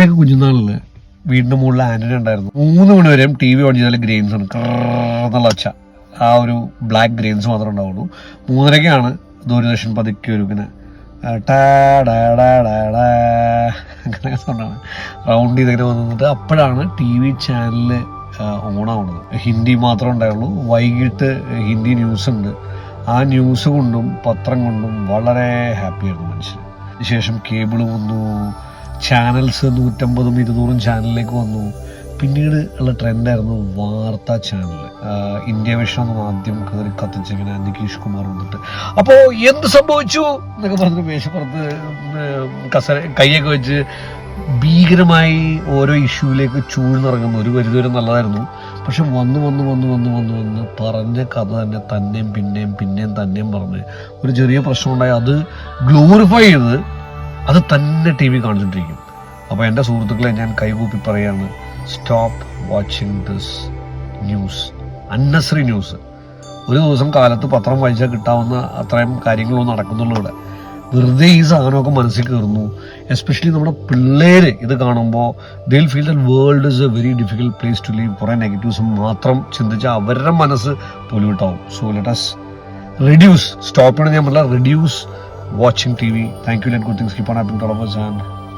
എന്റെയൊക്കെ കുഞ്ഞുനാളിൽ വീടിന്റെ മുകളിൽ ആന്റണി ഉണ്ടായിരുന്നു. മൂന്ന് മണി വരെയും ടി വി ഓൺ ചെയ്താൽ ഗ്രെയിൻസ് ആണ് എന്നുള്ള ഒച്ച. ആ ഒരു ബ്ലാക്ക് ഗ്രെയിൻസ് മാത്രമേ ഉണ്ടാവുള്ളൂ. മൂന്നരക്കാണ് ദൂരദർശൻ പതുക്കെ ഒരു ഇങ്ങനെ അങ്ങനെ സൗണ്ടാണ് റൗണ്ട് ചെയ്തിങ്ങനെ വന്നിട്ട് അപ്പോഴാണ് ടി വി ചാനൽ ഓണാവുന്നത് ഹിന്ദി മാത്രമേ ഉണ്ടായുള്ളൂ. വൈകിട്ട് ഹിന്ദി ന്യൂസ് ഉണ്ട്. ആ ന്യൂസ് കൊണ്ടും പത്രം കൊണ്ടും വളരെ ഹാപ്പിയായിരുന്നു മനുഷ്യൻ. ശേഷം കേബിൾ വന്നു. ചാനൽസ് നൂറ്റമ്പതും ഇരുന്നൂറും ചാനലിലേക്ക് വന്നു. പിന്നീട് ഉള്ള ട്രെൻഡായിരുന്നു വാർത്താ ചാനൽ ഇന്ത്യ എന്ന് ആദ്യം കയറി കത്തിച്ചിങ്ങനെ നികീഷ് കുമാർ വന്നിട്ട്. അപ്പോൾ എന്ത് സംഭവിച്ചു എന്നൊക്കെ പറഞ്ഞിട്ട് മേശപ്പുറത്ത് കസര കൈയൊക്കെ വെച്ച് ഭീകരമായി ഓരോ ഇഷ്യൂവിലേക്ക് ചൂഴ്ന്നിറങ്ങുന്ന ഒരു പരിധിവരെ നല്ലതായിരുന്നു. പക്ഷെ വന്ന് വന്ന് വന്ന് വന്ന് വന്ന് വന്ന് പറഞ്ഞ കഥ തന്നെ തന്നെയും പിന്നെയും പിന്നെയും തന്നെയും പറഞ്ഞ് ഒരു ചെറിയ പ്രശ്നമുണ്ടായി. അത് ഗ്ലോറിഫൈ ചെയ്ത് അത് തന്നെ ടി വി കാണിച്ചുകൊണ്ടിരിക്കും അപ്പോൾ എന്റെ സുഹൃത്തുക്കളെ ഞാൻ കൈകൂപ്പി പറയാണ് stop watching this news unnecessary news ഒരു ദിവസം കാലത്ത് പത്രം വായിച്ചാൽ കിട്ടാവുന്ന അത്രയും കാര്യങ്ങളൊന്നും നടക്കുന്നുള്ളൂ ഇവിടെ. വെറുതെ ഈ സാധനമൊക്കെ മനസ്സിൽ കയറുന്നു. എസ്പെഷ്യലി നമ്മുടെ പിള്ളേര് ഇത് കാണുമ്പോൾ they'll feel the world is a very difficult place to leave കുറേ നെഗറ്റീവ്സ് മാത്രം ചിന്തിച്ചാൽ അവരുടെ മനസ്സ് പൊല്യൂട്ടാവും so let us reduce stop ചെയ്യണം ഞാൻ പറഞ്ഞ reduce watching TV. Thank you, Let Good Things. Keep on happening to all of us. And